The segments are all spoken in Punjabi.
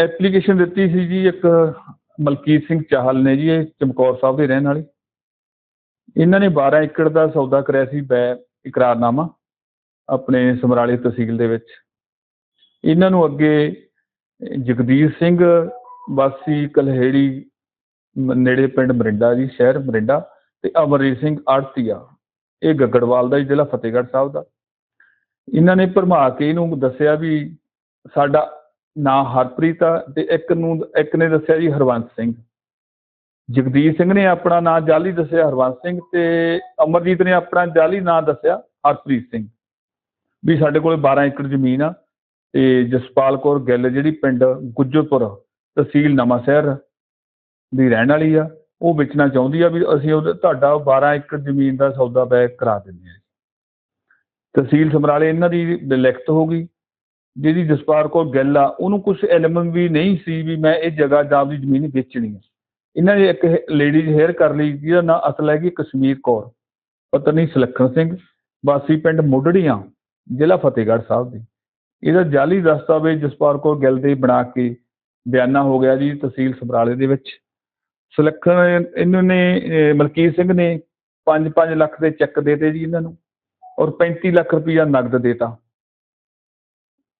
ਐਪਲੀਕੇਸ਼ਨ ਦਿੱਤੀ ਸੀ ਜੀ ਇੱਕ ਮਲਕੀਤ ਸਿੰਘ ਚਾਹਲ ਨੇ ਜੀ, ਇਹ ਚਮਕੌਰ ਸਾਹਿਬ ਦੇ ਰਹਿਣ ਵਾਲੇ। ਇਹਨਾਂ ਨੇ 12 ਏਕੜ ਦਾ ਸੌਦਾ ਕਰਿਆ ਸੀ ਬੈ ਇਕਰਾਰਨਾਮਾ ਆਪਣੇ ਸਮਰਾਲੇ ਤਹਿਸੀਲ ਦੇ ਵਿੱਚ। ਇਹਨਾਂ ਨੂੰ ਅੱਗੇ ਜਗਦੀਰ ਸਿੰਘ, ਵਾਸੀ ਕਲਹੇੜੀ ਨੇੜੇ ਪਿੰਡ ਮਰਿੰਡਾ ਜੀ, ਸ਼ਹਿਰ ਮਰਿੰਡਾ ਤੇ ਅਮਰਜੀਤ ਸਿੰਘ ਆੜਤੀਆ, ਇਹ ਗੱਗੜਵਾਲ ਦਾ ਜੀ, ਜ਼ਿਲ੍ਹਾ ਫਤਿਹਗੜ੍ਹ ਸਾਹਿਬ ਦਾ। ਇਹਨਾਂ ਨੇ ਭਰਮਾ ਕੇ ਇਹਨੂੰ ਦੱਸਿਆ ਵੀ ਸਾਡਾ ਨਾਂ ਹਰਪ੍ਰੀਤ ਆ ਅਤੇ ਇੱਕ ਨੂੰ, ਇੱਕ ਨੇ ਦੱਸਿਆ ਜੀ ਹਰਵੰਸ ਸਿੰਘ। ਜਗਦੀਸ਼ ਸਿੰਘ ਨੇ ਆਪਣਾ ਨਾਂ ਜਾਲੀ ਦੱਸਿਆ, ਹਰਵੰਸ ਸਿੰਘ ਅਤੇ ਅਮਰਜੀਤ ਨੇ ਆਪਣਾ ਜਾਲੀ ਨਾਂ ਦੱਸਿਆ ਹਰਪ੍ਰੀਤ ਸਿੰਘ। ਵੀ ਸਾਡੇ ਕੋਲ 12 ਏਕੜ ਜ਼ਮੀਨ ਆ ਅਤੇ ਜਸਪਾਲ ਕੌਰ ਗਿੱਲ ਜਿਹੜੀ ਪਿੰਡ ਗੁੱਜਰਪੁਰ ਤਹਿਸੀਲ ਨਵਾਂਸ਼ਹਿਰ ਦੀ ਰਹਿਣ ਵਾਲੀ ਆ, ਉਹ ਵੇਚਣਾ ਚਾਹੁੰਦੀ ਆ ਵੀ ਅਸੀਂ ਉਹਦਾ, ਤੁਹਾਡਾ 12 ਏਕੜ ਜ਼ਮੀਨ ਦਾ ਸੌਦਾ ਬੈ ਕਰਾ ਦਿੰਦੇ ਆ ਤਹਿਸੀਲ ਸਮਰਾਲੇ ਇਹਨਾਂ ਦੀ ਲਿਖਤ ਹੋ ਗਈ। ਜਿਹਦੀ ਜਸਪਾਲ ਕੌਰ ਗਿੱਲ ਆ, ਉਹਨੂੰ ਕੁਝ ਇਲਮ ਵੀ ਨਹੀਂ ਸੀ ਵੀ ਮੈਂ ਇਹ ਜਗ੍ਹਾ ਜਾਂ ਆਪਦੀ ਜ਼ਮੀਨ ਵੇਚਣੀ ਹੈ ਇਹਨਾਂ ਨੇ ਇੱਕ ਲੇਡੀਜ਼ ਹੇਅਰ ਕਰ ਲਈ, ਜਿਹਦਾ ਨਾਂ ਅਸਲ ਹੈਗੀ ਕਸ਼ਮੀਰ ਕੌਰ, ਪਤਨੀ ਸੁਲੱਖਣ ਸਿੰਘ, ਵਾਸੀ ਪਿੰਡ ਮੁੱਢੜੀਆਂ, ਜ਼ਿਲ੍ਹਾ ਫਤਿਹਗੜ੍ਹ ਸਾਹਿਬ ਦੀ। ਇਹਦਾ ਜਾਲੀ ਦਸਤਾਵੇਜ਼ ਜਸਪਾਲ ਕੌਰ ਗਿੱਲ ਦੇ ਬਣਾ ਕੇ ਬਿਆਨਾ ਹੋ ਗਿਆ ਜੀ ਤਹਿਸੀਲ ਸਮਰਾਲੇ ਦੇ ਵਿੱਚ। ਸੁਲੱਖਣ ਇਹਨਾਂ ਨੇ ਮਲਕੀਤ ਸਿੰਘ ਨੇ 5-5 ਲੱਖ ਦੇ ਚੈੱਕ ਦੇਤੇ ਜੀ ਇਹਨਾਂ ਨੂੰ, ਔਰ 35 ਲੱਖ ਰੁਪਈਆ ਨਗਦ ਦੇਤਾ।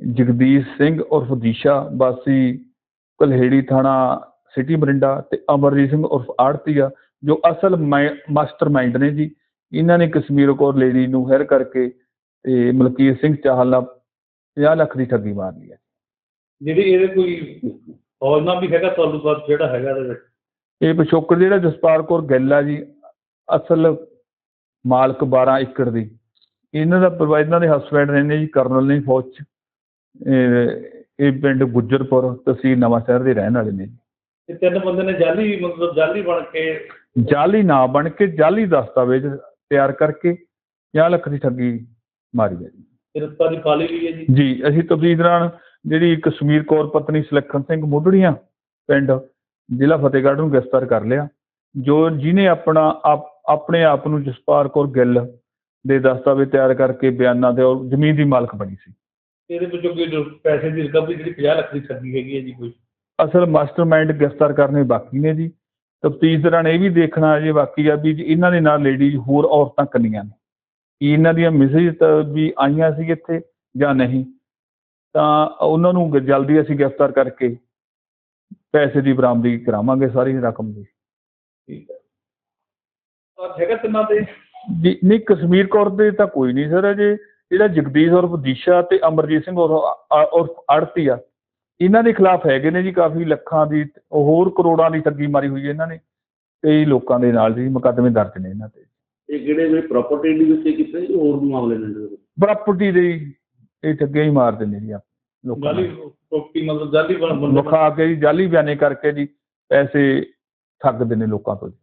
ਜਗਦੀਸ਼ ਸਿੰਘ ਉਰਫ ਦੀਸ਼ਾ ਵਾਸੀ ਕਲਹੇੜੀ ਥਾਣਾ ਸਿਟੀ ਮਰਿੰਡਾ ਤੇ ਅਮਰਜੀਤ ਸਿੰਘ ਉਰਫ ਆੜਤੀਆ ਜੋ ਅਸਲ ਮਾਸਟਰਮਾਈਂਡ ਨੇ ਜੀ। ਇਹਨਾਂ ਨੇ ਕਸ਼ਮੀਰ ਕੌਰ ਲੇਡੀ ਨੂੰ ਹੈਰ ਕਰਕੇ ਤੇ ਮਲਕੀਤ ਸਿੰਘ ਚਾਹਲ ਨਾਲ 50 ਲੱਖ ਦੀ ਠੱਗੀ ਮਾਰ ਲਈ ਹੈ। ਜਿਹੜੀ ਇਹਦੇ ਕੋਈ ਹੌਲਨਾ ਵੀ ਹੈਗਾ ਤਾਲੁਕਾਤ ਜਿਹੜਾ ਹੈਗਾ ਇਹਦੇ ਵਿੱਚ? ਇਹ ਪਿਛੋਕੜ ਜਿਹੜਾ ਜਸਪਾਲ ਕੌਰ ਗਿੱਲ ਆ ਜੀ ਅਸਲ ਮਾਲਕ 12 ਏਕੜ ਦੀ। ਇਹਨਾਂ ਦਾ ਪਰਿਵਾਰ ਇਹਨਾਂ ਦੇ ਹਸਬੈਂਡ ਨੇ ਜੀ ਕਰਨਲ ਨੇ ਫੌਜ ਚ। ਇਹ ਪਿੰਡ ਗੁੱਜਰਪੁਰ ਤਹਿਸੀਲ ਨਵਾਂਸ਼ਹਿਰ ਦੇ ਰਹਿਣ ਵਾਲੇ ਨੇ ਇਹ ਤਿੰਨ ਬੰਦੇ ਨੇ ਜਾਲੀ ਮਤਲਬ ਜਾਲੀ ਬਣ ਕੇ ਜਾਲੀ ਨਾ ਬਣ ਕੇ ਜਾਲੀ ਦਸਤਾਵੇਜ਼ ਤਿਆਰ ਕਰਕੇ 50 ਲੱਖ ਦੀ ਠੱਗੀ ਮਾਰੀ ਹੈ ਜੀ। ਗ੍ਰਿਫਤਾਰੀ ਪਾ ਲਈ ਗਈ ਹੈ ਜੀ। ਜੀ ਅਸੀਂ ਤਫਤੀਸ਼ ਦੌਰਾਨ ਜਿਹੜੀ ਕਸ਼ਮੀਰ ਕੌਰ ਪਤਨੀ ਸੁਲੱਖਣ ਸਿੰਘ ਮੁੱਢੜੀਆਂ ਪਿੰਡ ਜ਼ਿਲ੍ਹਾ ਫਤਿਹਗੜ੍ਹ ਨੂੰ ਗ੍ਰਿਫਤਾਰ ਕਰ ਲਿਆ। ਜੋ ਜਿਹਨੇ ਆਪਣਾ ਆਪ- ਆਪਣੇ ਆਪ ਨੂੰ ਜਸਪਾਲ ਕੌਰ ਗਿੱਲ ਦੇ ਦਸਤਾਵੇਜ਼ ਤਿਆਰ ਕਰਕੇ ਬਿਆਨਾਂ ਦੇ ਔਰ ਜ਼ਮੀਨ ਦੀ ਮਾਲਕ ਬਣੀ ਸੀ। ਇਹਦੇ ਵਿੱਚੋਂ ਕੋਈ ਜੋ ਪੈਸੇ ਦੀ ਰਿਕਵਰੀ ਜਿਹੜੀ 50 ਲੱਖ ਦੀ ਠੱਗੀ ਹੈਗੀ ਹੈ ਜੀ ਕੋਈ। ਅਸਲ ਮਾਸਟਰਮਾਈਂਡ ਗ੍ਰਿਫਤਾਰ ਕਰਨੇ ਬਾਕੀ ਨੇ ਜੀ। ਤਫਤੀਸ਼ ਦੌਰਾਨ ਇਹ ਵੀ ਦੇਖਣਾ ਜੇ ਬਾਕੀ ਆ ਵੀ ਇਹਨਾਂ ਦੇ ਨਾਲ ਲੇਡੀਜ਼ ਹੋਰ ਔਰਤਾਂ ਕੰਨੀਆਂ ਨੇ। ਕੀ ਇਹਨਾਂ ਦੀਆਂ ਮੈਸੇਜ ਵੀ ਆਈਆਂ ਸੀ ਇੱਥੇ ਜਾਂ ਨਹੀਂ? ਤਾਂ ਉਹਨਾਂ ਨੂੰ ਜਲਦੀ ਅਸੀਂ ਗ੍ਰਿਫਤਾਰ ਕਰਕੇ ਪੈਸੇ ਦੀ ਬਰਾਮਦੀ ਕਰਾਵਾਂਗੇ ਸਾਰੀ ਰਕਮ ਦੀ। ਠੀਕ ਹੈ। ਔਰ ਹੈਗਾ ਤਿੰਨਾਂ ਦੇ? ਜੀ ਨਹੀਂ ਕਸ਼ਮੀਰ ਕੌਰ ਦੇ ਤਾਂ ਕੋਈ ਨਹੀਂ ਸਰ ਅਜੇ। ਜਿਹੜਾ ਜਗਦੀਸ਼ ਉਰਫ ਦੀਸ਼ਾ ਤੇ ਅਮਰਜੀਤ ਸਿੰਘ ਉਰਫ ਅ- ਉਰਫ ਆੜਤੀ ਆ ਇਹਨਾਂ ਦੇ ਖਿਲਾਫ ਹੈਗੇ ਨੇ ਜੀ ਕਾਫੀ ਲੱਖਾਂ ਦੀ ਹੋਰ ਕਰੋੜਾਂ ਦੀ ਠੱਗੀ ਮਾਰੀ ਹੋਈ ਹੈ ਇਹਨਾਂ ਨੇ ਕਈ ਲੋਕਾਂ ਦੇ ਨਾਲ ਜੀ ਮੁਕੱਦਮੇ ਦਰਜ ਨੇ ਇਹਨਾਂ ਤੇ। ਇਹ ਕਿਹੜੇ ਨੇ? ਪ੍ਰਾਪਰਟੀ ਦੀ ਵਿੱਚ ਕੀਤੇ ਜਾਂ? ਹੋਰ ਮਾਮਲੇ ਨੇ? ਪ੍ਰਾਪਰਟੀ ਦੇ ਇਹ ਠੱਗੀਆਂ ਹੀ ਮਾਰ ਦਿੰਦੇ ਜੀ ਆਪ ਲੋਕਾਂ ਜਾਲੀ ਨੂੰ ਪ੍ਰੋਪਰਟੀ ਮਤਲਬ ਜਾਲੀ ਬਣ ਕੇ ਜੀ ਜਾਲੀ ਬਿਆਨੇ ਕਰਕੇ ਜੀ ਪੈਸੇ ਠੱਗਦੇ ਨੇ ਲੋਕਾਂ ਤੋਂ